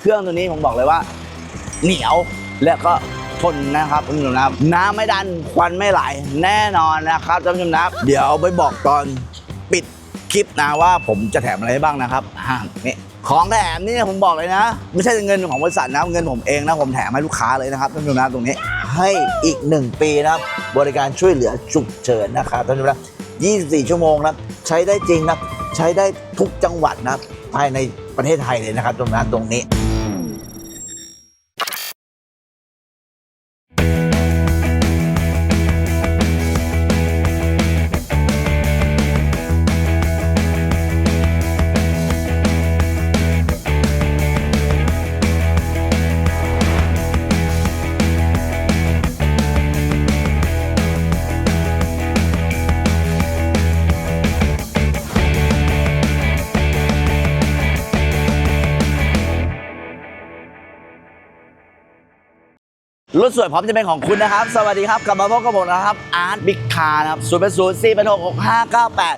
เครื่องตัวนี้ผมบอกเลยว่า เหนียวและก็ทนนะครับท่านผู้ชมนะครับน้ำไม่ดันควันไม่ไหลแน่นอนนะครับท่านผู้ชมนะครับเดี๋ยวไปบอกตอนปิดคลิปนะว่าผมจะแถมอะไรให้บ้างนะครับอ่านี่ของแถมนี่ผมบอกเลยนะ ไม่ใช่เงินของบริษัทนะเงินผมเองนะผมแถมให้ลูกค้าเลยนะครับท่านผู้ชมนะตรงนี้ให้อีก 1 ปีนะครับบริการช่วยเหลือฉุกเฉินนะครับท่านผู้ชมนะ24 ชั่วโมงนะใช้ได้จริงนะใช้ได้ทุกจังหวัดนะภายในประเทศไทยเลยนะครับตรงนั้นตรงนี้ รถสวยพร้อมจะเป็นของคุณนะครับ สวัสดีครับ กลับมาพบกับผมนะครับ อาร์ตบิ๊กคาร์นะครับศูนย์เป็นศูนย์สี่เป็นหกหกห้าเก้าแปด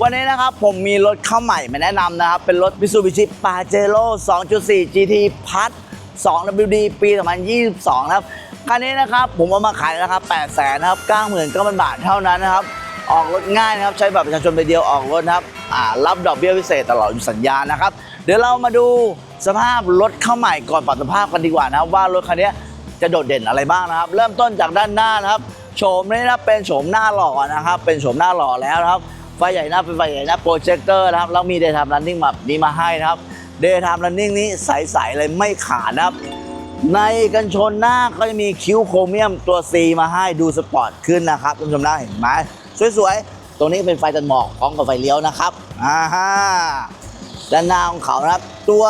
วันนี้นะครับผมมีรถเข้าใหม่มาแนะนำนะครับ เป็นรถ Mitsubishi Pajero 2.4 GT พัด 2WD ปี 2022 นะครับ คันนี้นะครับผมเอามาขายนะครับ8แสนนะครับ 99,000 บาทเท่านั้นนะครับ ออกรถง่ายนะครับใช้บัตรประชาชนใบเดียวออกรถนะครับรับดอกเบี้ยพิเศษตลอดสัญญานะครับ เดี๋ยวเรามาดูสภาพรถเข้าใหม่ก่อนปรับสภาพกันดีกว่านะครับว่ารถคันนี้จะโดดเด่นอะไรบ้างนะครับ เริ่มต้นจากด้านหน้านะครับโฉมนี้นะครับเป็นโฉมหน้าหล่อนะครับ เป็นโฉมหน้าหล่อแล้วนะครับไฟใหญ่หน้าเป็นไฟใหญ่หน้าโปรเจคเตอร์นะครับแล้วมี daytime running แบบนี้มาให้นะครับ daytime running นี้ใสๆเลยไม่ขาดนะครับในกันชนหน้าก็จะมีคิ้วโครเมียมตัว C มาให้ดูสปอร์ตขึ้นนะครับท่านผู้ชมนะเห็นไหม สวยๆ ตรงนี้เป็นไฟตัดหมอกพร้อมกับไฟเลี้ยวนะครับอ่าฮะด้านหน้าของเขานะครับ ตัว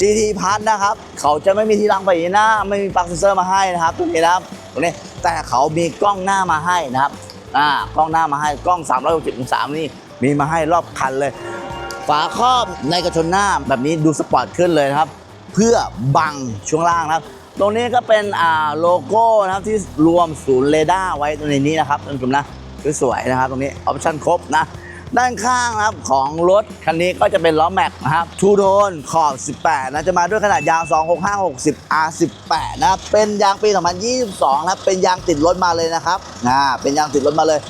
GT p a s นะครับ เขาจะไม่มีที่ลังไฟหน้า ไม่มีปลั๊กเซนเซอร์มาให้นะครับตรงนี้นะครับตรงนี้แต่เขามีกล้องหน้ามาให้นะครับอ่ากล้องหน้ามาให้กล้อง 360องศานี่มีมาให้รอบคันเลย ฝาครอบในกระชนหน้าแบบนี้ดูสปอร์ตขึ้นเลยนะครับ เพื่อบังช่วงล่างนะครับ ตรงนี้ก็เป็นอ่าโลโก้นะครับที่รวมศูนย์เรดาร์ไว้ในนี้นะครับท่านผู้ชมนะ สวยๆนะครับตรงนี้ออปชั่นครบนะ ด้านข้างนะครับของรถคันนี้ก็จะเป็นล้อแม็กนะครับทูโทนขอบ 18 นะจะมาด้วยขนาดยาง26560 R18 นะครับเป็นยางปี 2022นะครับเป็นยางติดรถมาเลยนะครับอ่าเป็นยางติดรถมาเลย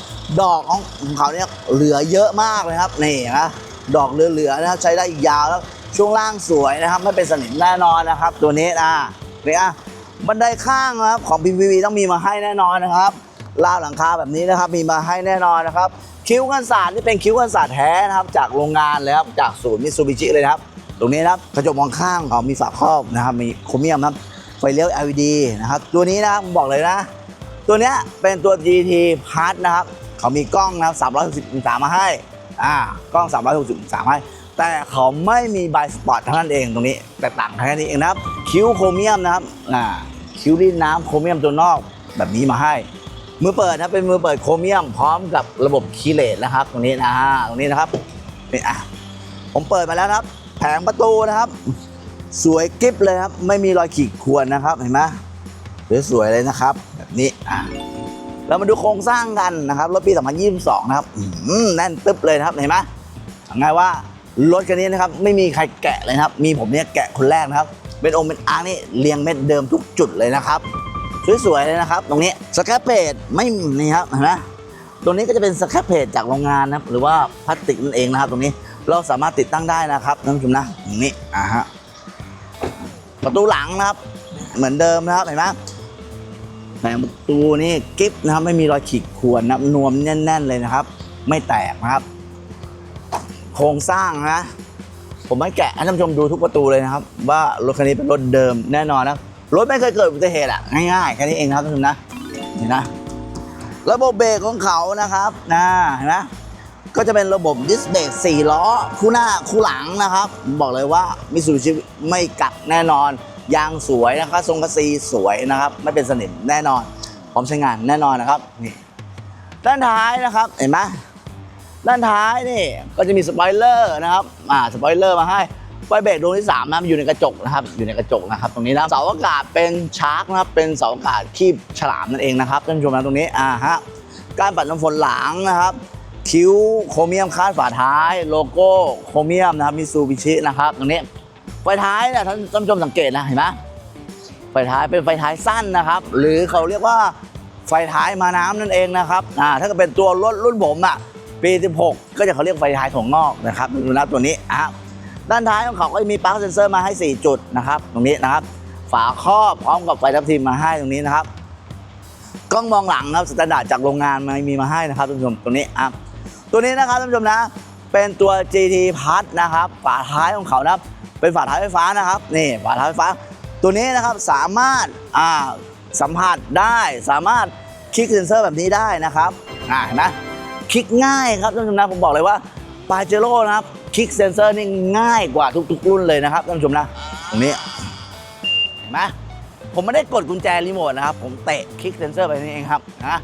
ดอกของของเขาเนี่ยเหลือเยอะมากเลยครับนี่นะดอกเหลือๆนะครับใช้ได้อีกยาวแล้วช่วงล่างสวยนะครับไม่เป็นสนิมแน่นอนนะครับ ตัวนี้นะเนี่ยบันไดข้างนะครับของ PVV ต้องมีมาให้แน่นอนนะครับ ราวหลังคาแบบนี้นะครับมีมาให้แน่นอนนะครับ คิ้วกันศาสตร์นี่เป็นคิ้วกันศาสตร์แท้นะครับ จากโรงงานเลยครับจากศูนย์มิตซูบิชิเลยนะครับ ตรงนี้นะครับกระจกมองข้างเของมีฝาครอบนะครับ มีโครเมียมนะครับไฟเลี้ยว LED นะครับ ตัวนี้นะครับผมบอกเลยนะ ตัวเนี้ยเป็นตัว GT p a s นะครับเขามีกล้องนะครับ360องศามาให้อ่ากล้อง 360องศาให้แต่เขาไม่มีบายสปอร์ตเท่านั้นเองตรงนี้ แต่ต่างแค่นี้เองนะครับ คิ้วโครเมียมนะครับอ่าคิ้วรีดน้ำโครเมียมตัวนอกแบบนี้มาให้ มือเปิดนะเป็นมือเปิดโครเมียมพร้อมกับระบบคีย์เลสนะครับ ตรงนี้นะตรงนี้นะครับนี่อะผมเปิดมาแล้วนะครับ แผงประตูนะครับ สวยกริบเลยครับ ไม่มีรอยขีดข่วนนะครับเห็นไหมสวยๆเลยนะครับ แบบนี้อะเรามาดูโครงสร้างกันนะครับรถปี 2022 นะครับแน่นตึ๊บเลยครับเห็นไหมไงายว่ารถคันนี้นะครับ ไม่มีใครแกะเลยครับ มีผมเนี่ยแกะคนแรกนะครับ เป็นองค์เป็นอาร์นี่เรียงเม็ดเดิมทุกจุดเลยนะครับ สวยๆเลยนะครับ ตรงนี้สแครปเพจไม่นี่ครับเห็นไหมตรงนี้ก็จะเป็นสแครปเพจจากโรงงานนะครับ หรือว่าพลาสติกนั่นเองนะครับ ตรงนี้เราสามารถติดตั้งได้นะครับท่านผู้ชมนะตรงนี้อ่าฮะประตูหลังนะครับ เหมือนเดิมนะครับเห็นไหมแผงประตูนี่กิ๊บนะครับไม่มีรอยขีดข่วนนะนวมแน่น ๆเลยนะครับ ไม่แตกนะครับ โครงสร้างนะผมไม่แกะให้ท่านผู้ชมดูทุกประตูเลยนะครับ ว่ารถคันนี้เป็นรถเดิมแน่นอนนะ รถไม่เคยเกิดอุบัติเหตุอะง่ายๆแค่นี้เองครับท่านนะนี่นะระบบเบรกของเขานะครับนะเห็นไหมก็จะเป็นระบบดิสเบรก4ล้อ คู่หน้าคู่หลังนะครับ บอกเลยว่ามิสูชิไม่กักแน่นอน ยางสวยนะครับทรงกระซีสวยนะครับ ไม่เป็นสนิมแน่นอนพร้อมใช้งานแน่นอนนะครับนี่ด้านท้ายนะครับเห็นไหมด้านท้ายนี่ก็จะมีสปอยเลอร์นะครับอ่าสปอยเลอร์มาให้ ไฟเบรกดวงที่3นะครับอยู่ในกระจกนะครับอยู่ในกระจกนะครับตรงนี้นะเสาอากาศเป็นชาร์กนะครับเป็นเสาอากาศคีบฉลามนั่นเองนะครับท่านผู้ชมนะตรงนี้อ่าฮะการปัดน้ำฝนหลังนะครับคิ้วโครเมียมคาดฝาท้ายโลโก้โครเมียมนะครับมิซูบิชินะครับตรงนี้ไฟท้ายเนี่ยท่านท่านผู้ชมสังเกตนะเห็นไหมไฟท้ายเป็นไฟท้ายสั้นนะครับ หรือเขาเรียกว่าไฟท้ายมาน้ำนั่นเองนะครับอ่าถ้าเกิดเป็นตัวรถรุ่นผมอะปี 16 ก็จะเขาเรียกไฟท้ายถงนอกนะครับดูนะตัวนี้อะ ด้านท้ายของเขาก็จะมีปลั๊กเซนเซอร์มาให้ 4 จุดนะครับ ตรงนี้นะครับ ฝาครอบพร้อมกับไฟทับทิมมาให้ตรงนี้นะครับกล้องมองหลังครับสแตนดาร์ดจากโรงงานมามีมาให้นะครับท่านผู้ชมตรงนี้อะตัวนี้นะครับท่านผู้ชมนะ เป็นตัว GT Plus นะครับ ฝาท้ายของเขานะครับ เป็นฝาท้ายไฟฟ้านะครับนี่ฝาท้ายไฟฟ้า ตัวนี้นะครับสามารถอ่าสัมผัสได้สามารถคลิกเซนเซอร์แบบนี้ได้นะครับอ่าเห็นไหมคลิกง่ายครับท่านผู้ชมนะผมบอกเลยว่าปาเจโร่นะครับ คลิกเซนเซอร์นี่ง่ายกว่าทุก ๆ รุ่นเลยนะครับท่านผู้ชมนะ ตรงนี้ เห็นไหมผมไม่ได้กดกุญแจรีโมทนะครับ ผมเตะคลิกเซนเซอร์ไปนี่เองครับนะ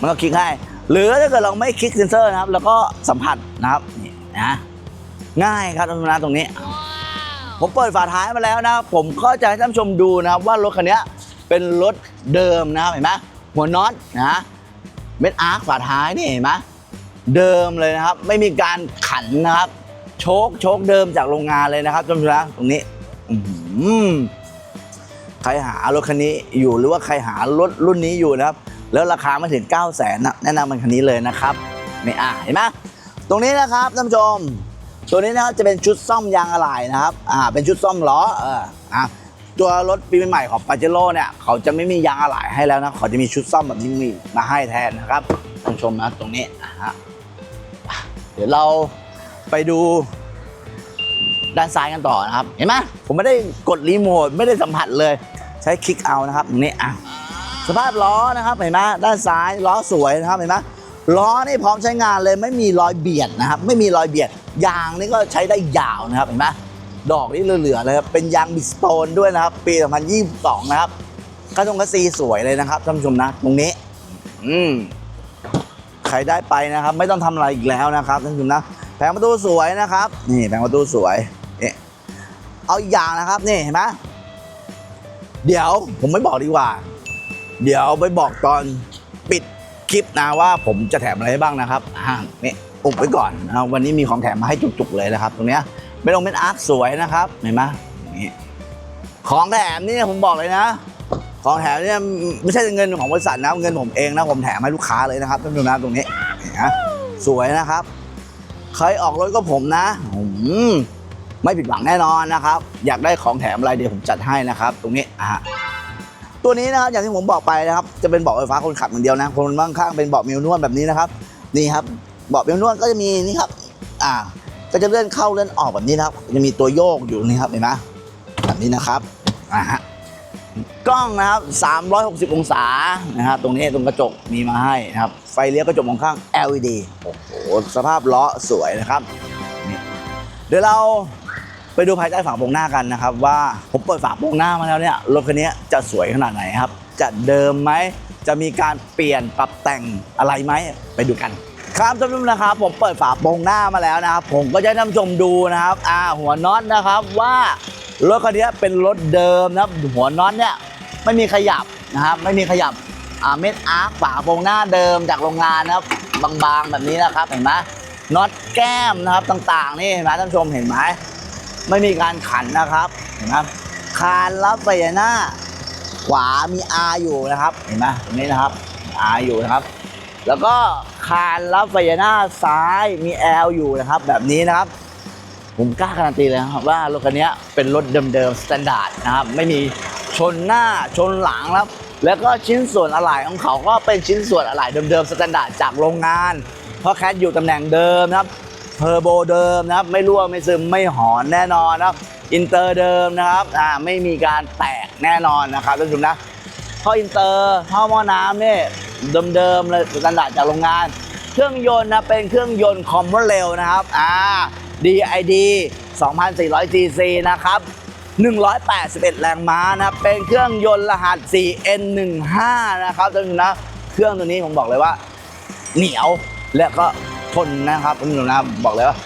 มันก็คลิกให้ หรือถ้าเกิดเราไม่คลิกเซนเซอร์นะครับ แล้วก็สัมผัสนะครับนี่นะง่ายครับท่านผู้ชมนะตรงนี้ ผมเปิดฝาท้ายมาแล้วนะผมก็จะให้ท่านผู้ชมดูนะครับว่ารถคันนี้เป็นรถเดิมนะครับเห็นไหมหัวน็อตนะเม็ดอาร์คฝาท้ายนี่เห็นไหมเดิมเลยนะครับ ไม่มีการขันนะครับ โชคโชคเดิมจากโรงงานเลยนะครับท่านผู้ชมนะตรงนี้ใครหารถคันนี้อยู่หรือว่าใครหารถรุ่นนี้อยู่นะครับ แล้วราคาไม่ถึง 9 0 0 0 0นนะแนะนำมันคันนี้เลยนะครับนี่อ่าเห็นไหมตรงนี้นะครับท่านผู้ชม ตัวนี้นะครับจะเป็นชุดซ่อมยางอะไหล่นะครับอ่าเป็นชุดซ่อมล้อเอออะตัวรถปีใหม่ของปาเจโร่เนี่ยเขาจะไม่มียางอะไหล่ให้แล้วนะเขาจะมีชุดซ่อมแบบนี้มีมาให้แทนนะครับท่านผู้ชมนะตรงนี้อะฮะเดี๋ยวเรา ไปดูด้านซ้ายกันต่อนะครับ เห็นไหมผมไม่ได้กดรีโมทไม่ได้สัมผัสเลย ใช้คลิกเอานะครับตรงนี้อะสภาพล้อนะครับเห็นไหมด้านซ้ายล้อสวยนะครับเห็นไหมล้อนี่พร้อมใช้งานเลยไม่มีรอยเบียดนะครับ ไม่มีรอยเบียด ยางนี่ก็ใช้ได้ยาวนะครับเห็นไหมดอกนี่เหลือๆเลยครับเป็นยางบิสโตนด้วยนะครับ ปี 2022 นะครับกระทงกระซีสวยเลยนะครับท่านผู้ชมนะ ตรงนี้ อืมใครได้ไปนะครับ ไม่ต้องทำอะไรอีกแล้วนะครับท่านผู้ชมนะ แผงประตูสวยนะครับ นี่แผงประตูสวยนี่เอาอีกอย่างนะครับนี่เห็นไหมเดี๋ยวผมไม่บอกดีกว่า เดี๋ยวไปบอกตอนปิดคลิปนะว่าผมจะแถมอะไรให้บ้างนะครับอ่านี่อุบไว้ก่อนนะวันนี้มีของแถมมาให้จุกๆเลยนะครับ ตรงเนี้ยเป็นองค์เป็นอาร์คสวยนะครับเห็นไหมนี่ของแถมนี่ผมบอกเลยนะ ของแถมเนี่ยไม่ใช่เงินของบริษัทนะเงินผมเองนะผมแถมให้ลูกค้าเลยนะครับท่านผู้ชมนะตรงนี้นะสวยนะครับ ใครออกรถก็ผมนะมไม่ผิดหวังแน่นอนนะครับ อยากได้ของแถมอะไรเดี๋ยวผมจัดให้นะครับ ตรงนี้อะตัวนี้นะครับอย่างที่ผมบอกไปนะครับ จะเป็นเบาะไฟฟ้าคนขับอย่างเดียวนะคนข้างเป็นเบาะมิวนวดแบบนี้นะครับ นี่ครับเบาะมิวนวดก็จะมีนี่ครับ อ่า ก็จะเลื่อนเข้าเลื่อนออกแบบนี้นะครับ จะมีตัวโยกอยู่นี่ครับเห็นไหมแบบนี้นะครับอ่าฮะ กล้องนะครับ 360 องศานะครับตรงนี้ตรงกระจกมีมาให้นะครับ ไฟเลี้ยวกระจกมองข้าง LED โอ้โห สภาพล้อสวยนะครับเดี๋ยวเราไปดูภายใต้ฝาโปรงหน้ากันนะครับ ว่าผมเปิดฝาโปรงหน้ามาแล้วเนี่ยรถคันนี้จะสวยขนาดไหนครับ จะเดิมไหมจะมีการเปลี่ยนปรับแต่งอะไรไหมไปดูกันครับท่านผู้ชมนะครับผมเปิดฝาโปรงหน้ามาแล้วนะครับ ผมก็จะให้ท่านผู้ชมดูนะครับอ่าหัวน็อตนะครับว่า รถคันนี้เป็นรถเดิมนะครับหัวน็อตเนี่ยไม่มีขยับนะครับไม่มีขยับเม็ดอาร์คฝาโปรงหน้าเดิมจากโรงงานนะครับบางๆแบบนี้นะครับเห็นไหมน็อตแก้มนะครับต่างๆนี่เห็นไหมท่านผู้ชมเห็นไหมไม่มีการขันนะครับเห็นไหมคานรับไฟหน้า ขวามี R อยู่นะครับเห็นไหมตรงนี้นะครับ R อยู่นะครับ แล้วก็คานรับไฟหน้าซ้ายมี L อยู่นะครับ แบบนี้นะครับ ผมกล้าการันตีเลยครับว่ารถคันนี้เป็นรถเดิมๆสแตนดาร์ดนะครับไม่มีชนหน้าชนหลังแล้วแล้วก็ชิ้นส่วนอะไหล่ของเขาก็เป็นชิ้นส่วนอะไหล่เดิมๆสแตนดาร์ดจากโรงงาน เพราะแคทอยู่ตำแหน่งเดิมนะครับเทอร์โบเดิมนะครับ ไม่รั่วไม่ซึมไม่หอนแน่นอนนะครับอินเตอร์เดิมนะครับอ่าไม่มีการแตกแน่นอนนะครับท่านผู้ชมนะท่ออินเตอร์ท่อหม้อน้ำเนี่ยเดิมๆเลยสแตนดาร์ดจากโรงงาน เครื่องยนต์นะเป็นเครื่องยนต์คอมมอนเร็วนะครับอ่า DID 2,400 cc นะครับ 181 แรงม้านะเป็นเครื่องยนต์รหัส 4N15 นะครับท่านผู้ชมนะเครื่องตัวนี้ผมบอกเลยว่า เหนียวและก็ทนนะครับท่านผู้ชมนะบอกเลยว่า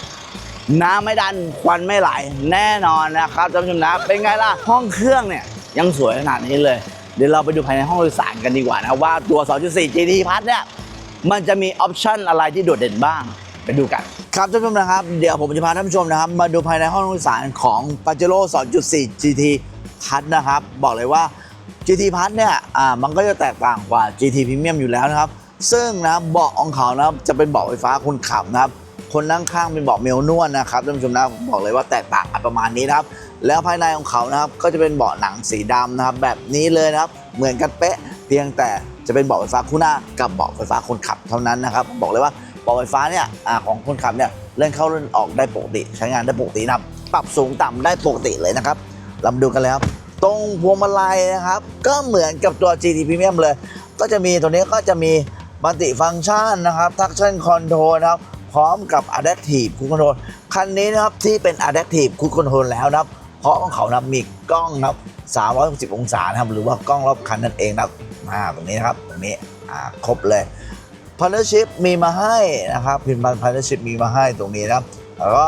น้ำไม่ดันควันไม่ไหลแน่นอนนะครับท่านผู้ชมนะเป็นไงล่ะ ห้องเครื่องเนี่ยยังสวยขนาดนี้เลย เดี๋ยวเราไปดูภายในห้องโดยสารกันดีกว่านะว่าตัว 2.4 GT Plus เนี่ยมันจะมีออปชั่นอะไรที่โดดเด่นบ้าง ไปดูกัน ครับท่านผู้ชมนะครับ เดี๋ยวผมจะพาท่านผู้ชมนะครับ มาดูภายในห้องโดยสารของ p a j e r o 2.4 GT พัทนะครับ บอกเลยว่า GT พัทเนี่ยอ่ามันก็จะแตกต่างกว่า GT Premium อยู่แล้วนะครับ ซึ่งนะเบาะของเขานะครับจะเป็นเบาะไฟฟ้าคนขับนะครับ คนนั่งข้างเป็นเบาะเมลนวลนะครับท่านผู้ชมนะผมบอกเลยว่าแตกต่างกันประมาณนี้นะครับแล้วภายในของเขานะครับก็จะเป็นเบาะหนังสีดำนะครับ แบบนี้เลยนะครับ เหมือนกันเป๊ะ เพียงแต่จะเป็นเบาะไฟฟ้าคู่หน้ากับเบาะไฟฟ้าคนขับเท่านั้นนะครับ บอกเลยว่า เบาะไฟฟ้าเนี่ยอของคนขับเนี่ยเลื่อนเข้าเลื่อนออกได้ปกติ ใช้งานได้ปกตินะปรับสูงต่ำได้ปกติเลยนะครับเรามาดูกันเลยครับ ตรงพวงมาลัยนะครับ ก็เหมือนกับตัว GT Premium เลย ก็จะมีตัวนี้ก็จะมีมัลติฟัง c t ชันนะครับ Traction Control นะครับพร้อมกับ Adaptive Cruise Control คันนี้นะครับที่เป็น Adaptive Cruise Control แล้วนะครับ เพราะของเขานะมีกล้องนะครับ360 องศานะครับหรือว่ากล้องรอบคันนั่นเองนะครับอ่าตรงนี้นะครับตรงนี้อ่าครบเลย Partnership มีมาให้นะครับพิมพ์ Partnership มีมาให้ตรงนี้นะแล้วก็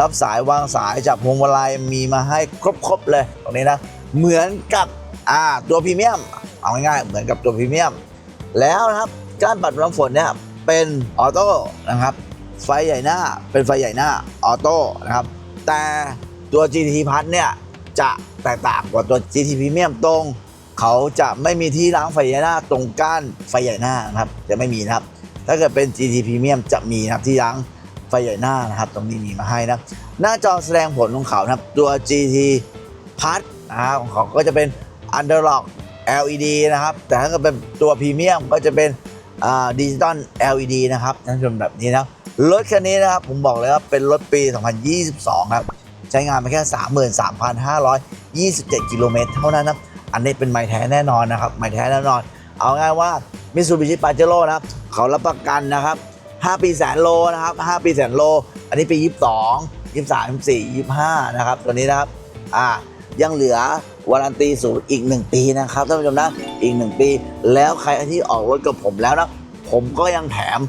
รับสายวางสายจากพวงมาลัยมีมาให้ครบๆเลยตรงนี้นะเหมือนกับอ่าตัวพรีเมียมเอาง่ายๆเหมือนกับตัวพรีเมียมแล้วนะครับการปัดน้ำฝนเนี่ยเป็นออโต้นะครับไฟใหญ่หน้าเป็นไฟใหญ่หน้าออโต้นะครับแต่ตัว GT พัทเนี่ยจะแตกต่างกว่าตัว GT Premium ตรง เขาจะไม่มีที่ล้างไฟใหญ่หน้าตรงก้านไฟใหญ่หน้านะครับ จะไม่มีนะครับ ถ้าเกิดเป็น GT Premium จะมีนะครับที่ล้างไฟใหญ่หน้านะครับ ตรงนี้มีมาให้นะหน้าจอแสดงผลของเขานะครับ ตัว GT พัทนะครับของเขาก็จะเป็น Underlock LED นะครับ แต่ถ้าเกิดเป็นตัวพรีเมียมก็จะเป็นดิจิตอล LED นะครับท่านผู้ชมแบบนี้นะรถคันนี้นะครับผมบอกเลยว่าเป็นรถปี 2022 ครับ ใช้งานไปแค่ 33,527 กิโลเมตรเท่านั้นนะครับ อันนี้เป็นไม้แท้แน่นอนนะครับ ไม้แท้แน่นอน เอาง่ายว่า Mitsubishi Pajero นะครับ เขารับประกันนะครับ 5 ปีแสนโลนะครับ 5 ปีแสนโล อันนี้ปี 22 23 24 25 นะครับ ตัวนี้นะครับ อ่า ยังเหลือวารันตีสูตรอีก 1 ปีนะครับท่านผู้ชมนะ อีก 1 ปี แล้วใครที่ออกรถกับผมแล้วนะ ผมก็ยังแถม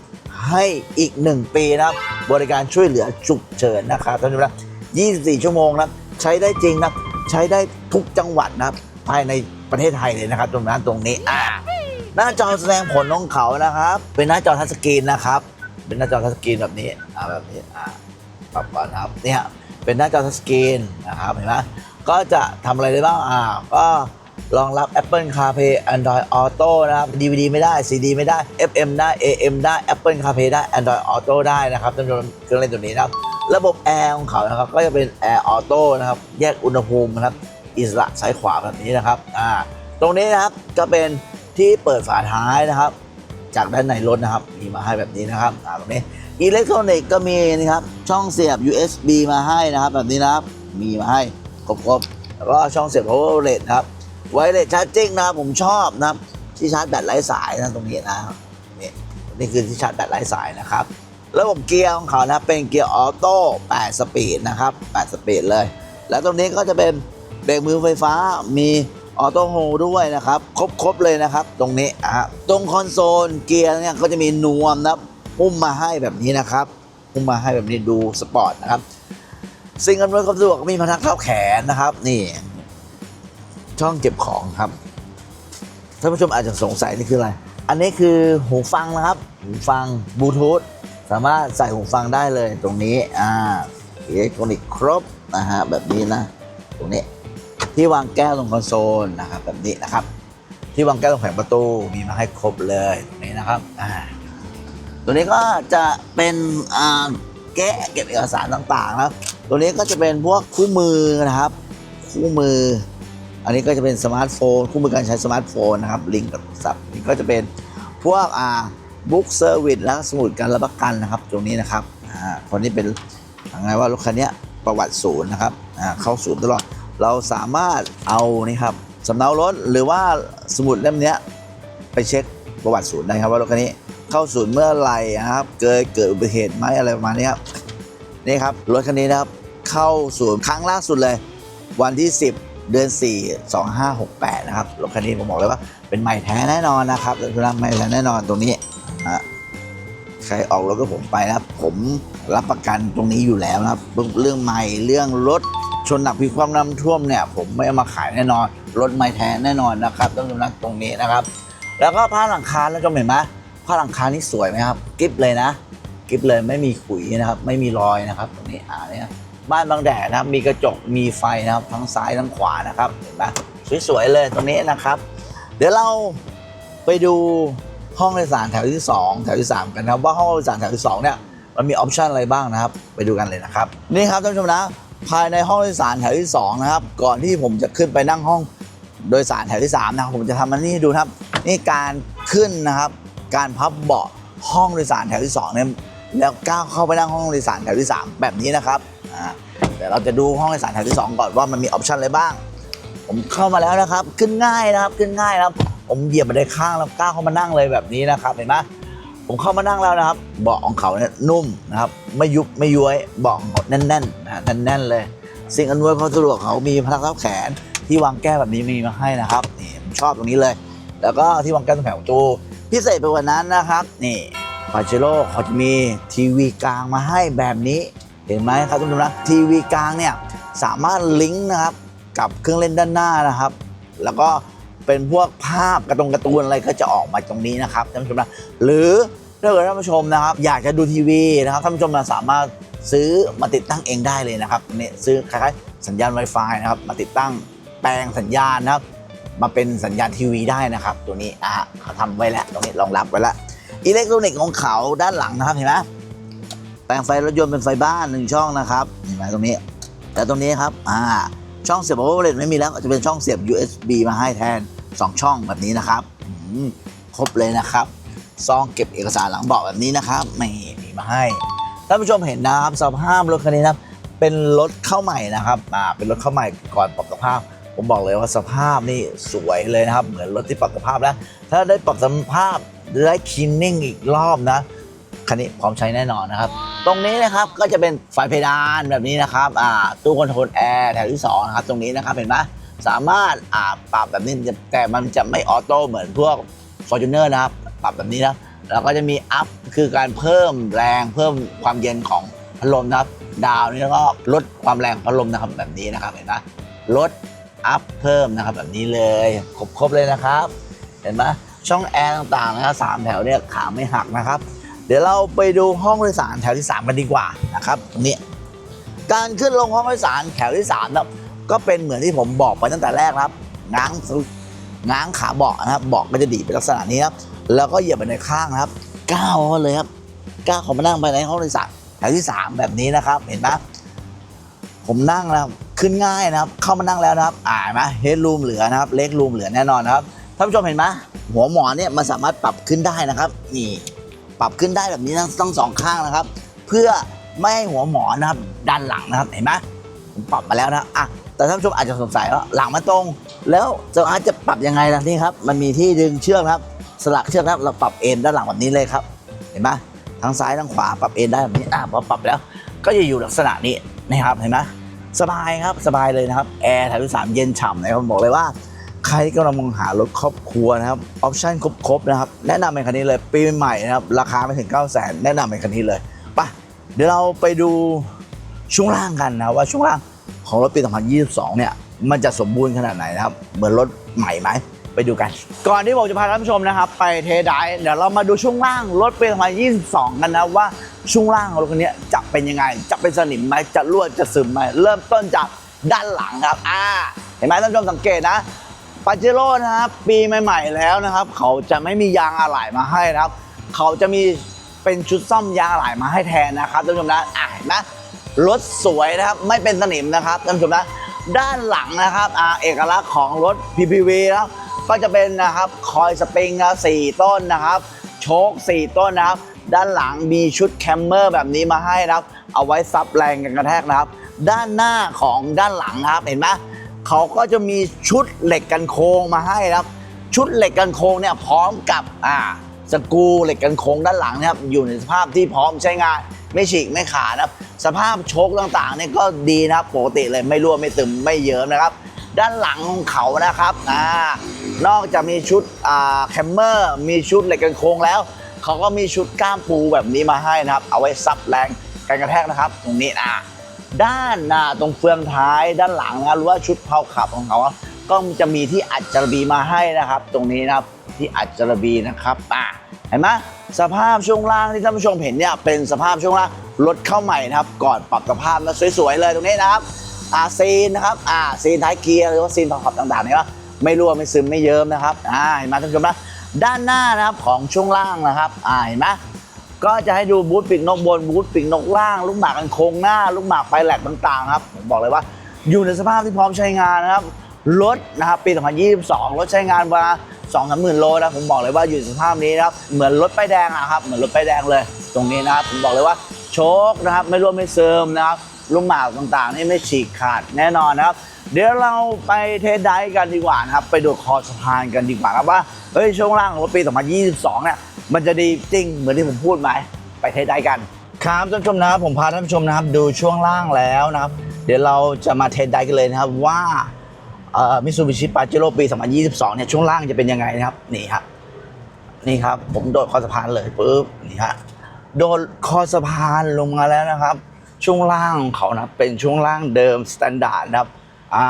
ให้อีก 1 ปีนะครับ บริการช่วยเหลือฉุกเฉินนะครับท่านผู้ชมนะ 24 ชั่วโมงนะ ใช้ได้จริงนะ ใช้ได้ทุกจังหวัดนะครับ ภายในประเทศไทยเลยนะครับ ตรงนั้นตรงนี้อ่าหน้าจอแสดงผลของเขานะครับ เป็นหน้าจอทัชสกรีนนะครับ เป็นหน้าจอทัชสกรีนแบบนี้อ่าแบบนี้อ่าปรับก่อนนะครับเนี่ยเป็นหน้าจอทัชสกรีนนะครับเห็นไหมก็จะทำอะไรได้บ้างอ่าก็รองรับ Apple CarPlay Android Auto นะครับ DVD ไม่ได้ CD ไม่ได้ FM ได้ AM ได้ Apple CarPlay ได้ Android Auto ได้นะครับท่านผู้ชมเครื่องเล่นตัวนี้นะครับ ระบบแอร์ของเขานะครับ ก็จะเป็นแอร์ออโต้นะครับ แยกอุณหภูมินะครับ อิสระซ้ายขวาแบบนี้นะครับอ่าตรงนี้นะครับก็เป็นที่เปิดฝาท้ายนะครับ จากด้านในรถนะครับมีมาให้แบบนี้นะครับอ่าตรงนี้อิเล็กทรอนิกส์ก็มีนะครับช่องเสียบ USB มาให้นะครับ แบบนี้นะครับมีมาให้ครบๆแล้วก็ช่องเสียบ power outlet นะครับไวเลสชาร์จิ่งนะผมชอบนะครับที่ชาร์จแบตไร้สายนะตรงนี้นะนี่นี่คือที่ชาร์จแบตไร้สายนะครับระบบเกียร์ของเขานะเป็นเกียร์ออโต้8สปีดนะครับ8สปีดเลย แล้วตรงนี้ก็จะเป็น เบรกมือไฟฟ้ามีออโต้โฮด้วยนะครับ ครบ ๆ เลยนะครับ ตรงนี้อะตรงคอนโซลเกียร์เนี่ยก็จะมีนวมนะครับหุ้มมาให้แบบนี้นะครับหุ้มมาให้แบบนี้ดูสปอร์ตนะครับ สิ่งอำนวยความสะดวกมีพนักเท้าแขนนะครับ นี่ ช่องเก็บของครับท่านผู้ชมอาจจะสงสัยนี่คืออะไร อันนี้คือหูฟังนะครับ หูฟังบลูทูธสามารถใส่หูฟังได้เลยตรงนี้อ่าอิเล็กทรอนิกส์ครบนะฮะแบบนี้นะ ตรงนี้ ที่วางแก้วตรงคอนโซลนะครับแบบนี้นะครับ ที่วางแก้วตรงแผงประตูมีมาให้ครบเลยตรงนี้นะครับอ่าตัวนี้ก็จะเป็นอ่าแกะเก็บเอกสารต่างๆนะครับ ตัวนี้ก็จะเป็นพวกคู่มือนะครับ คู่มือ อันนี้ก็จะเป็นสมาร์ทโฟน คู่มือการใช้สมาร์ทโฟนนะครับ ลิงก์กับโทรศัพท์นี่ก็จะเป็นพวกอ่าบุ๊กเซอร์วิสและสมุดการรับประกันนะครับ ตรงนี้นะครับอ่าคนนี้เป็นยังไงว่า รถคันนี้ประวัติศูนย์นะครับอ่าเข้าศูนย์ตลอด เราสามารถเอานี่ครับสำเนารถหรือว่าสมุดเล่มนี้ไปเช็คประวัติศูนย์ได้ครับว่ารถคันนี้เข้าศูนย์เมื่อไหร่นะครับเกิดเกิดอุบัติเหตุไหมอะไรประมาณนี้ครับนี่ครับรถคันนี้นะครับเข้าศูนย์ครั้งล่าสุดเลย วันที่ 10 เดือน 4 2568 นะครับรถคันนี้ผมบอกเลยว่าเป็นใหม่แท้แน่นอนนะครับรถคันนี้ใหม่แท้แน่นอนตรงนี้ฮะใครออกรถก็ผมไปนะผมรับประกันตรงนี้อยู่แล้วนะครับเรื่องใหม่เรื่องรถ ชนหนักพิความน้ำท่วมเนี่ย ผมไม่เอามาขายแน่นอนรถใหม่แท้แน่นอนนะครับต้องดูนะตรงนี้นะครับ แล้วก็ผ้าหลังคาแล้วก็เห็นไหมผ้าหลังคานี่สวยไหมครับกิฟเลยนะกิฟเลยไม่มีขุยนะครับ ไม่มีรอยนะครับตรงนี้อ่าเนี่ยบ้านบางแดดนะครับมีกระจกมีไฟนะครับทั้งซ้ายทั้งขวานะครับเห็นไหมสวยๆเลยตรงนี้นะครับ เดี๋ยวเราไปดูห้องโดยสารแถวที่ 2 แถวที่ 3 กันนะครับว่าห้องโดยสารแถวที่2เนี่ยมันมีออปชันอะไรบ้างนะครับ ไปดูกันเลยนะครับ นี่ครับท่านผู้ชมนะ ภายในห้องโดยสารแถวที่2นะครับ ก่อนที่ผมจะขึ้นไปนั่งห้องโดยสารแถวที่3นะครับผมจะทำมันนี้ดูนะครับ นี่การขึ้นนะครับ การพับเบาะห้องโดยสารแถวที่2เนี่ยแล้วก้าวเข้าไปนั่งห้องโดยสารแถวที่ 3 แบบนี้นะครับอ่าเดี๋ยวเราจะดูห้องโดยสารแถวที่ 2 ก่อนว่ามันมีออปชันอะไรบ้าง ผมเข้ามาแล้วนะครับ ขึ้นง่ายนะครับ ขึ้นง่ายนะครับ ผมเหยียบมาได้ข้างแล้วก้าวเข้ามานั่งเลยแบบนี้นะครับ เห็นไหม ผมเข้ามานั่งแล้วนะครับ เบาะของเขาเนี่ยนุ่มนะครับ ไม่ยุบไม่ย้วยเบาะของเขาแน่นๆนะแน่นๆเลย สิ่งอำนวยความสะดวกเขามีพนักรับแขนที่วางแก้วแบบนี้มีมาให้นะครับนี่ผมชอบตรงนี้เลย แล้วก็ที่วางแก้วตรงแผงประตูพิเศษไปกว่านั้นนะครับนี่ปาเจโร่เขาจะมีทีวีกลางมาให้แบบนี้ เห็นไหมครับทุกท่านนะทีวีกลางเนี่ยสามารถลิงก์นะครับกับเครื่องเล่นด้านหน้านะครับ แล้วก็ เป็นพวกภาพกระตรงกร์ตูนอะไรก็จะออกมาตรงนี้นะครับท่านผู้ชมนะหรือถ้าเกิดท่านผู้ชมนะครับ อยากจะดูทีวีนะครับท่านผู้ชมนะสามารถซื้อมาติดตั้งเองได้เลยนะครับเนี่ยซื้อคล้ายๆสัญญาณ Wi-Fi นะครับ มาติดตั้งแปลงสัญญาณนะครับ มาเป็นสัญญาณทีวีได้นะครับ ตัวนี้อะเขาทำไว้แล้วตรงนี้รองรับไว้แล้วอิเล็กทรอนิกส์ของเขาด้านหลังนะครับเห็นไหมแปลงไฟรถยนต์เป็นไฟบ้านหนึ่งช่องนะครับเห็นไหมตรงนี้ แต่ตรงนี้ครับอ่า ช่องเสียบ power outlet ไม่มีแล้วจะเป็นช่องเสียบ USB มาให้แทน 2 ช่องแบบนี้นะครับครบเลยนะครับซองเก็บเอกสารหลังเบาะแบบนี้นะครับไม่มีมาให้ท่านผู้ชมเห็นนะครับสภาพรถคันนี้นะครับเป็นรถเข้าใหม่นะครับอ่าเป็นรถเข้าใหม่ก่อนปรับสภาพ ผมบอกเลยว่าสภาพนี่สวยเลยนะครับ เหมือนรถที่ปรับสภาพแล้ว ถ้าได้ปรับสภาพได้คินนิ่งอีกรอบนะ คันนี้พร้อมใช้แน่นอนนะครับ ตรงนี้นะครับก็จะเป็นไฟเพดานแบบนี้นะครับอ่าตู้คอนโทรลแอร์แถวที่สองนะครับตรงนี้นะครับเห็นไหมสามารถอ่าปรับแบบนี้แต่มันจะไม่ออโต้เหมือนพวก f o r t u n e r นะครับปรับแบบนี้นะแล้วก็จะมีอัพคือการเพิ่มแรงเพิ่มความเย็นของพัดลมนะครับ ดาวนี่แล้วก็ลดความแรงพัดลมนะครับแบบนี้นะครับเห็นไหมลดอัพเพิ่มนะครับแบบนี้เลยครบๆเลยนะครับ เห็นไหมช่องแอร์ต่างๆนะครับสามแถวเนี่ยขาไม่หักนะครับ เดี๋ยวเราไปดูห้องโดยสารแถวที่ 3 กันดีกว่านะครับตรงนี้การขึ้นลงห้องโดยสารแถวที่3นะก็เป็นเหมือนที่ผมบอกไปตั้งแต่แรกครับง้างง้างขาเบาะนะครับเบาะก็จะดีเป็นลักษณะนี้ครับแล้วก็เหยียบไปในข้างนะครับก้าวเลยครับก้าวเข้ามานั่งไปในห้องโดยสารแถวที่ 3 แบบนี้นะครับ เห็นไหมผมนั่งแล้วขึ้นง่ายนะครับ เข้ามานั่งแล้วนะครับ อ่านไหมเฮดรูมเหลือนะครับ เล็กรูมเหลือแน่นอนนะครับท่านผู้ชมเห็นไหมหัวหมอนเนี่ยมันสามารถปรับขึ้นได้นะครับนี่ ปรับขึ้นได้แบบนี้ทั้งทั้งสองข้างนะครับ เพื่อไม่ให้หัวหมอนนะครับด้านหลังนะครับเห็นไหมผมปรับมาแล้วนะอะแต่ท่านผู้ชมอาจจะสงสัยว่าหลังมันตรง แล้วจะอาจจะปรับยังไงล่ะนี่ครับ มันมีที่ดึงเชือกครับ สลักเชือกครับ เราปรับเอ็นด้านหลังแบบนี้เลยครับ เห็นไหมทั้งซ้ายทั้งขวาปรับเอ็นได้แบบนี้อะพอปรับแล้ว ก็จะอยู่ลักษณะนี้นะครับเห็นไหมสบายครับสบายเลยนะครับแอร์แถวที่สามเย็นฉ่ำนะครับผมบอกเลยว่า ใครที่กำลังมองหารถครอบครัวนะครับออปชั่นครบๆนะครับแนะนำเป็นคันนี้เลยปีใหม่นะครับราคาไม่ถึง9 0 0 0 0 0แนะนำเป็นคันนี้เลยปะเดี๋ยวเราไปดูช่วงล่างกันนะว่าช่วงล่างของรถปี 2022 เนี่ยมันจะสมบูรณ์ขนาดไหนนะครับ เหมือนรถใหม่ไหมไปดูกัน ก่อนที่ผมจะพาท่านผู้ชมนะครับ ไปเทไดเดี๋ยวเรามาดูช่วงล่างรถปี 2022 กันนะว่าช่วงล่างของรถคันนี้จะเป็นยังไง จะเป็นสนิมไหมจะรั่วจะซึมไหมเริ่มต้นจากด้านหลังครับอ่าเห็นไหมท่านผู้ชมสังเกตนะ ปาเจโร่นะครับปีใหม่ๆแล้วนะครับ เขาจะไม่มียางอะไหล่มาให้นะครับ เขาจะมีเป็นชุดซ่อมยางอะไหล่มาให้แทนนะครับท่านผู้ชมนะอะนไหมรถสวยนะครับไม่เป็นสนิมนะครับท่านผู้ชมนะด้านหลังนะครับอ่าเอกลักษณ์ของรถ PPV นะครับก็จะเป็นนะครับคอยสปริงนะสี่ต้นนะครับ โชคสี่ต้นนะครับ ด้านหลังมีชุดแคมเมอร์แบบนี้มาให้นะครับ เอาไว้ซับแรงกันกระแทกนะครับ ด้านหน้าของด้านหลังนะครับเห็นไหม เขาก็จะมีชุดเหล็กกันโค้งมาให้นะครับ ชุดเหล็กกันโค้งเนี่ยพร้อมกับอ่าสกรูเหล็กกันโค้งด้านหลังนะครับอยู่ในสภาพที่พร้อมใช้งานไม่ฉีกไม่ขาดนะครับ สภาพโชคต่างๆเนี่ยก็ดีนะครับปกติเลยไม่รั่วไม่ตึมไม่เยิ้มนะครับ ด้านหลังของเขานะครับอ่านอกจากมีชุดอ่าแคมเมอร์มีชุดเหล็กกันโค้งแล้วเขาก็มีชุดก้ามปูแบบนี้มาให้นะครับ เอาไว้ซับแรงการกระแทกนะครับ ตรงนี้นะ ด้านหน้าตรงเฟืองท้ายด้านหลังนะหรือว่าชุดเผาขับของเขาก็จะมีที่อัดจระบีมาให้นะครับ ตรงนี้นะครับที่อัดจระบีนะครับอะเห็นไหมสภาพช่วงล่างที่ท่านผู้ชมเห็นเนี่ยเป็นสภาพช่วงล่างรถเข้าใหม่นะครับ ก่อนปรับสภาพมาสวยๆเลยตรงนี้นะครับอาซีนนะครับอ่าซีนท้ายเกียร์หรือว่าซีนประกอบต่างๆเนี่ยว่าไม่รั่วไม่ซึมไม่เยิ้มนะครับอ่าเห็นไหมท่านผู้ชมนะด้านหน้านะครับของช่วงล่างนะครับอ่าเห็นไหม ก็จะให้ดูบูธปีกนกบนบูธปีกนกล่าง ลูกหมากกันโค้งหน้า ลูกหมากไฟแหลกต่างๆครับผมบอกเลยว่าอยู่ในสภาพที่พร้อมใช้งานนะครับรถนะครับปี 2022 รถใช้งานมา2 3 0 0 0 0 โลนะผมบอกเลยว่าอยู่ในสภาพนี้นะครับเหมือนรถป้ายแดงอะครับเหมือนรถป้ายแดงเลย ตรงนี้นะครับผมบอกเลยว่าโชคนะครับไม่ร่วมไม่เสริมนะครับลูกหมากต่างๆนี่ไม่ฉีกขาดแน่นอนนะครับ เดี๋ยวเราไปเทสไดกันดีกว่านะครับ ไปดูคอสะพานกันดีกว่าครับว่าเฮ้ยช่วงล่างของรถปี 2022 เนี่ยมันจะดีจริงเหมือนที่ผมพูดไหมไปเทสไดกัน ครับท่านผู้ชมนะครับผมพาท่านผู้ชมนะครับดูช่วงล่างแล้วนะครับ เดี๋ยวเราจะมาเทสไดกันเลยนะครับว่ามิซูบิชิปาเจโร่ปี 2022 เนี่ยช่วงล่างจะเป็นยังไงนะครับนี่ครับนี่ครับ ผมโดดคอสะพานเลยปุ๊บนี่ฮะโดดคอสะพานลงมาแล้วนะครับ ช่วงล่างของเขานะเป็นช่วงล่างเดิมสแตนดาร์ดนะครับ อ่า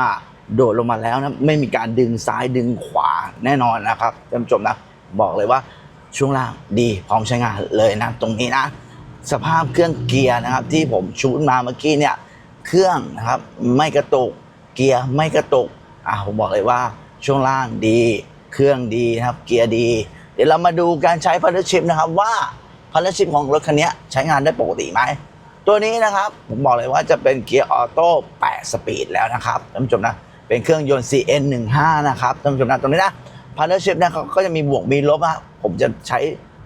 โดดลงมาแล้วนะไม่มีการดึงซ้ายดึงขวาแน่นอนนะครับท่านผู้ชมนะบอกเลยว่าช่วงล่างดีพร้อมใช้งานเลยนะตรงนี้นะ สภาพเครื่องเกียร์นะครับ ที่ผมชูดมาเมื่อกี้เนี่ยเครื่องนะครับไม่กระตุกเกียร์ไม่กระตุกอ่าผมบอกเลยว่าช่วงล่างดี เครื่องดีนะครับเกียร์ดี เดี๋ยวเรามาดูการใช้พันธชิพนะครับว่าพันธชิพของรถคันนี้ใช้งานได้ปกติไหม ตัวนี้นะครับผมบอกเลยว่าจะเป็นเกียร์ออโต้8สปีดแล้วนะครับท่านผู้ชมนะเป็นเครื่องยนต์ CN15 นะครับท่านผู้ชมนะตรงนี้นะพันธชิพนะเขาก็จะมีบวกมีลบนะผมจะใช้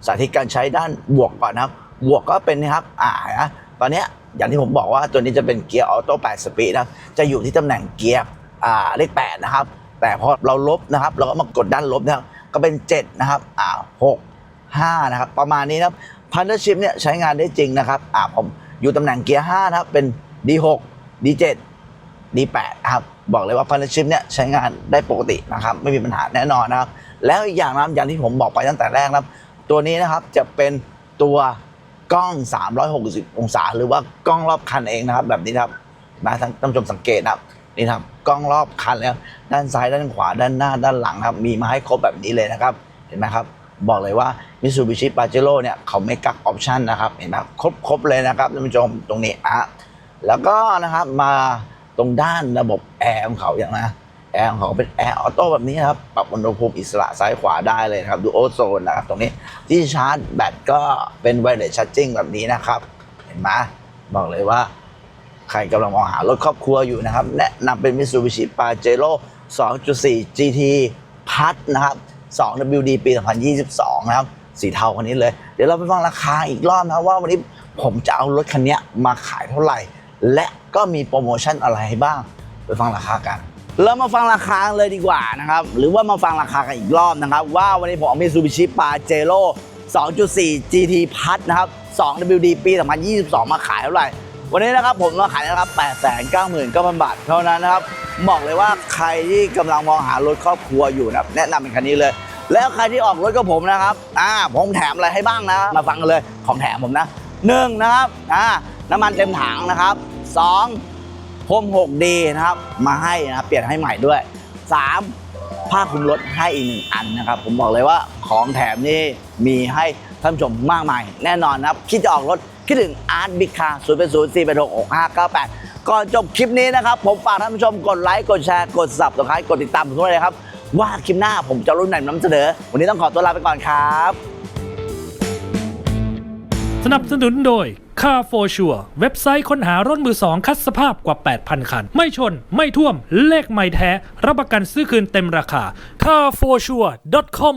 สาธิตการใช้ด้านบวกก่อนนะครับ บวกก็เป็นนะครับอ่านะตอนนี้อย่างที่ผมบอกว่าตัวนี้จะเป็นเกียร์ออโต้8สปีดนะจะอยู่ที่ตำแหน่งเกียร์อ่าเลข8นะครับแต่พอเราลบนะครับ เราก็มากดด้านลบนะครับก็เป็น 7 นะครับอ่า6 5นะครับ ประมาณนี้นะครับพันธชิพเนี่ยใช้งานได้จริงนะครับอ่าผม อยู่ตำแหน่งเกียร์5นะครับ เป็น D6 D7 D8 ครับ บอกเลยว่าพันธชิพเนี่ยใช้งานได้ปกตินะครับ ไม่มีปัญหาแน่นอนนะครับ แล้วอีกอย่างนะครับอย่างที่ผมบอกไปตั้งแต่แรกนะครับ ตัวนี้นะครับจะเป็นตัวกล้อง 360 องศา หรือว่ากล้องรอบคันเองนะครับ แบบนี้ครับนะท่านท่านผู้ชมสังเกตนะครับนี่ครับกล้องรอบคันแล้วด้านซ้ายด้านขวาด้านหน้าด้านหลังครับ มีมาให้ครบแบบนี้เลยนะครับ เห็นไหมครับ บอกเลยว่า Mitsubishi Pajero เนี่ยเขาไม่กักออปชันนะครับ เห็นไหมครบครบเลยนะครับท่านผู้ชมตรงนี้อะแล้วก็นะครับมาตรงด้านระบบแอร์ของเขาอย่างนะแอร์ของเขาเป็นแอร์ออโต้แบบนี้ครับปรับอุณหภูมิอิสระซ้ายขวาได้เลยนะครับดูโอโซนนะครับตรงนี้ที่ชาร์จแบตก็เป็นไวเลสชาร์จิ่งแบบนี้นะครับ เห็นไหมบอกเลยว่า ใครกำลังมองหารถครอบครัวอยู่นะครับ แนะนำเป็น Mitsubishi Pajero 2.4 GT พัดนะครับ 2WD ปี 2022 นะครับ สีเทาคันนี้เลย เดี๋ยวเราไปฟังราคาอีกรอบนะครับว่าวันนี้ผมจะเอารถคันนี้มาขายเท่าไหร่ และก็มีโปรโมชั่นอะไรให้บ้าง ไปฟังราคากันเรามาฟังราคาเลยดีกว่านะครับ หรือว่ามาฟังราคากันอีกรอบนะครับ ว่าวันนี้ผมเอามิซูบิชิปาเจโร่2.4 GT พัดนะครับ 2WD ปี 2022 มาขายเท่าไหร่ วันนี้นะครับผมมาขายนะครับ 899,000 บาทเท่านั้นนะครับ บอกเลยว่าใครที่กำลังมองหารถครอบครัวอยู่นะครับแนะนำเป็นคันนี้เลย แล้วใครที่ออกรถกับผมนะครับอ่าผมแถมอะไรให้บ้างนะ มาฟังกันเลยของแถมผมนะหนึ่งนะครับอ่าน้ำมันเต็มถังนะครับสองพรม 6D นะครับมาให้นะครับเปลี่ยนให้ใหม่ด้วย 3. ผ้าคลุมรถให้อีกหนึ่งอันนะครับ ผมบอกเลยว่าของแถมนี่มีให้ท่านผู้ชมมากมาย แน่นอนนะครับ คิดจะออกรถคิดถึงอาร์ตบิ๊กคาร์ศูนย์เป็นศูนย์สี่เป็นหกหกห้าเก้าแปด ก่อนจบคลิปนี้นะครับ ผมฝากท่านผู้ชมกดไลค์ กดแชร์ กดสับสไครต์กดติดตามผมด้วยนะครับ ว่าคลิปหน้าผมจะรุ่นไหนนำเสนอ วันนี้ต้องขอตัวลาไปก่อนครับ สนับสนุนโดย Car for Sure เว็บไซต์ค้นหารถมือสองคัดสภาพกว่า 8,000 คัน ไม่ชน ไม่ท่วม เลขไม่แท้ รับประกันซื้อคืนเต็มราคา carforsure.com